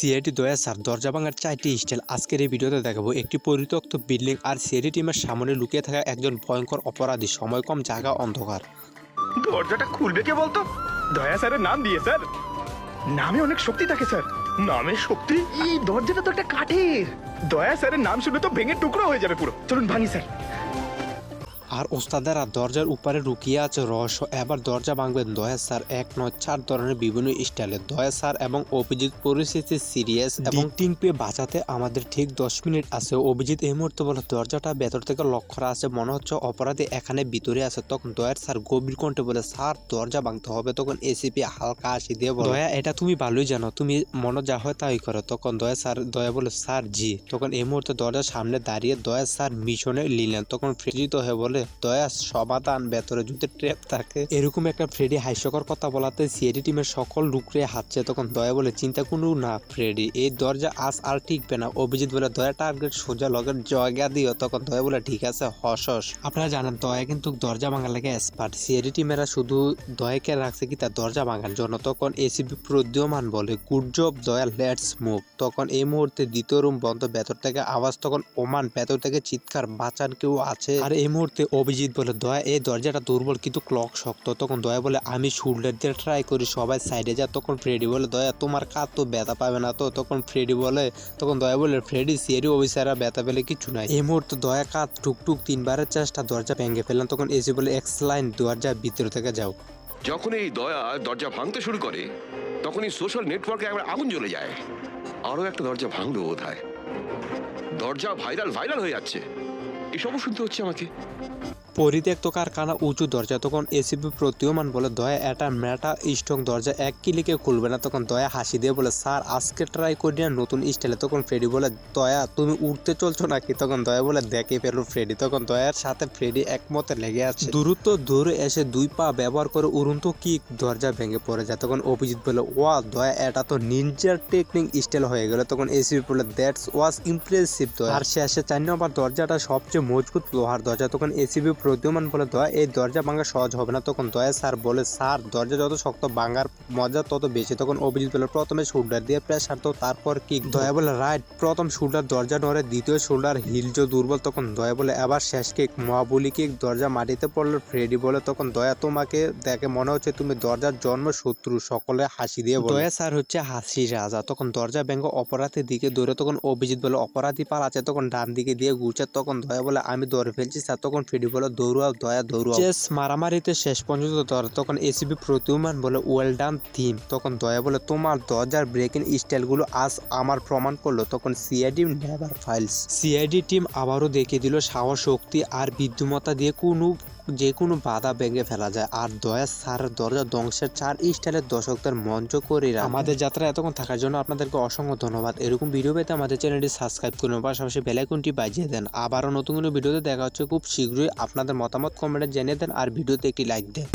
CIT দয়া sir, দরজা ভাঙার চারটি স্টাইল। আজকের এই ভিডিওতে দেখাবো একটি পরিত্যক্ত বিল্ডিং আর সিআইটি টিমের সামনে লুকিয়ে থাকা একজন ভয়ঙ্কর অপরাধী। সময় কম, জায়গা অন্ধকার। দরজাটা খুলবে কে বলতো? দয়া স্যারের নাম দিয়ে, স্যার। নামে অনেক শক্তি থাকে, স্যার। নামে শক্তি? এই দরজাটা তো একটা কাঠের। দয়া স্যারের নাম শুনে তো ভেঙে টুকরো হয়ে যাবে পুরো। চলুন ভাঙি, স্যার। আর ওস্তাদেরা দরজার উপরে লুকিয়ে আছে রহস্য। এবার দরজা ভাঙবেন দয়া স্যার এক নয় চার ধরনের বিভিন্ন স্টাইলে। দয়া স্যার এবং অভিজিৎ পরিস্থিতি সিরিয়াস এবং টিং পেয়ে বাঁচাতে আমাদের ঠিক দশ মিনিট আছে। অভিজিৎ এই মুহূর্তে বলে দরজাটা ভেতর থেকে লক্ষ্য করা আছে মনে হচ্ছে অপরাধী এখানে ভিতরে আছে। তখন দয়ার স্যার গভীর কণ্ঠে বলে স্যার দরজা ভাঙতে হবে। তখন এসিপি হালকা হাসি দিয়ে বলে দয়া এটা তুমি ভালোই জানো তুমি মনে যা হয় তাই করো। তখন দয়া স্যার দয়া বলে স্যার জি। তখন এই মুহূর্তে দরজার সামনে দাঁড়িয়ে দয়া স্যার মিশনে নিলেন। তখন ফ্রেডিত হয়ে বলে দয়া সমাধান ভেতরে যদি ট্র্যাপ থাকে। এরকম একটা ফ্রেডি হাস্যকর কথা বলাতে সিএডি টিমের সকল লুকরে হাঁটছে তখন দয়া বলে চিন্তা কোনো না ফ্রেডি এই দরজা আজ আর টিকবে না। অভিজিৎ বলে, দয়া টার্গেট সোজা লগের জয়গা দিও। তখন দয়া বলে, ঠিক আছে, হস হস। আপনারা জানেন, দয়া কিন্তু দরজা ভাঙার লাগে এক্সপার্ট সিএডি টিমেরা শুধু দয়াকে রাখছে কি, তার দরজা ভাঙার জন্য। তখন এসিপি প্রদ্যমান বলে good job Daya let's move তখন এই মুহূর্তে দ্বিতীয় রুম বন্ধ, ভেতর থেকে আওয়াজ, তখন ওমান, ভেতর থেকে চিৎকার, বাঁচান কেউ আছে? আর এই মুহূর্তে অভিজিৎ বলে, দয়া, এই দরজাটা দুর্বল, কিন্তু ক্লক শক্ত। তখন দয়া বলে, আমি শোল্ডার দিয়ে ট্রাই করি, সবাই সাইডে যা। তখন ফ্রেডি বলে, দয়া, তোমার কাজ তো ব্যথা পাবে না তো? তখন ফ্রেডি বলে, তখন দয়া বলে ফ্রেডি সিএরি অফিসাররা ব্যথা পেলে কিছু নাই। এই মুহূর্তে দয়া কাজ টুকটুক তিনবারের চেষ্টা দরজা ভেঙে ফেললাম তখন এসি বলে এক্স লাইন দরজা ভিতর থেকে যাও। যখন এই দয়া দরজা ভাঙতে শুরু করে, তখনই সোশ্যাল নেটওয়ার্কে একবার আগুন জ্বলে যায়। আরও একটা দরজা ভাঙলো বোধ হয় দরজা ভাইরাল ভাইরাল হয়ে যাচ্ছে। এসবও শুনতে হচ্ছে আমাকে। পরিত্যক্ত কারখানা উঁচু দরজা, তখন এসিপি প্রতীয়মান বলে দয়া এটা মেটা স্ট্রং দরজা, এক কিলিকে খুলবে না। তখন দয়া হাসি দিয়ে বলে, স্যার, আজকে ট্রাই করি না নতুন স্টাইলে। তখন ফ্রেডি বলে, দয়া, তুমি উঠতে চলছো নাকি? তখন দয়া বলে, দেখে ফেলো ফ্রেডি। তখন দয়ার সাথে ফ্রেডি একমতে লেগে আছে। দূরত্ব দূরে এসে দুই পা ব্যবহার করে উড়ন্ত কি দরজা ভেঙে পড়ে যায়। তখন অভিজিৎ বলে, ওয়া, দয়া, এটা তো নিনজার টেকনিক স্টাইল হয়ে গেল। তখন এসিপি বলে দ্যাটস ওয়াজ ইমপ্রেসিভ দয়া। আর শেষে চার নম্বর দরজাটা সবচেয়ে মজবুত লোহার দরজা। তখন এসিপি প্রদ্যমান বলে দয়া, এই দরজা ভাঙা সহজ হবে না। তখন দয়া স্যার বলে, স্যার, দরজা যত শক্ত, ভাঙার মজা তত বেশি। তখন অভিজিৎ বলে, প্রথমে শোল্ডার দিয়ে প্রেসার তো তারপর কি দয়া বলে, রাইট, প্রথম শোল্ডার দরজা নড়ে, দ্বিতীয় শোল্ডার হিলজ দুর্বল। তখন দয়া বলে আবার শেষ কিক মহাবলী কিক দরজা মাটিতে পড়ল, ফ্রেডি বলে, তখন দয়া, তোমাকে দেখে মনে হচ্ছে তুমি দরজার জন্ম শত্রু। সকলে হাসি দিয়ে বলে, দয়া স্যার হচ্ছে হাসি রাজা। তখন দরজা ব্যঙ্গ অপরাধের দিকে দৌড়ে, তখন অভিজিৎ বলে, অপরাধী পালাচ্ছে। তখন ডান দিকে দিয়ে ঘুরছে, তখন দয়া বলে, আমি দৌড়ে ফেলছি স্যার। তখন ফ্রেডি বলে দৌড়াও, দয়া দৌড়াও। চেস মারামারিতে শেষ পর্যন্ত ধর তখন এসিবি প্রতিমান বলে ওয়েল ডান থিম তখন দয়া বলে, তোমার দরজার ব্রেকিং স্টাইলগুলো আজ আমার প্রমাণ করল। তখন CID never files CID team আবারও দেখিয়ে দিল সাহস, শক্তি আর বিদ্যুমতা দিয়ে কোনো যে কোনো বাধা ভেঙে ফেলা যায়। আর দয়া সার দরজা ধ্বংসের চার স্টাইলের দর্শকদের মঞ্চ করে আমাদের যাত্রা এতক্ষণ থাকার জন্য আপনাদেরকে অসংখ্য ধন্যবাদ। এরকম ভিডিও পেতে আমাদের চ্যানেলটি সাবস্ক্রাইব করুন। পাশাপাশি বেলাইকনটি বাজিয়ে দেন। আবারও নতুন কোনো ভিডিওতে দেখা হচ্ছে। খুব শীঘ্রই আপনাদের মতামত কমেন্টে জেনে দেন। আর ভিডিওতে একটি লাইক দেন।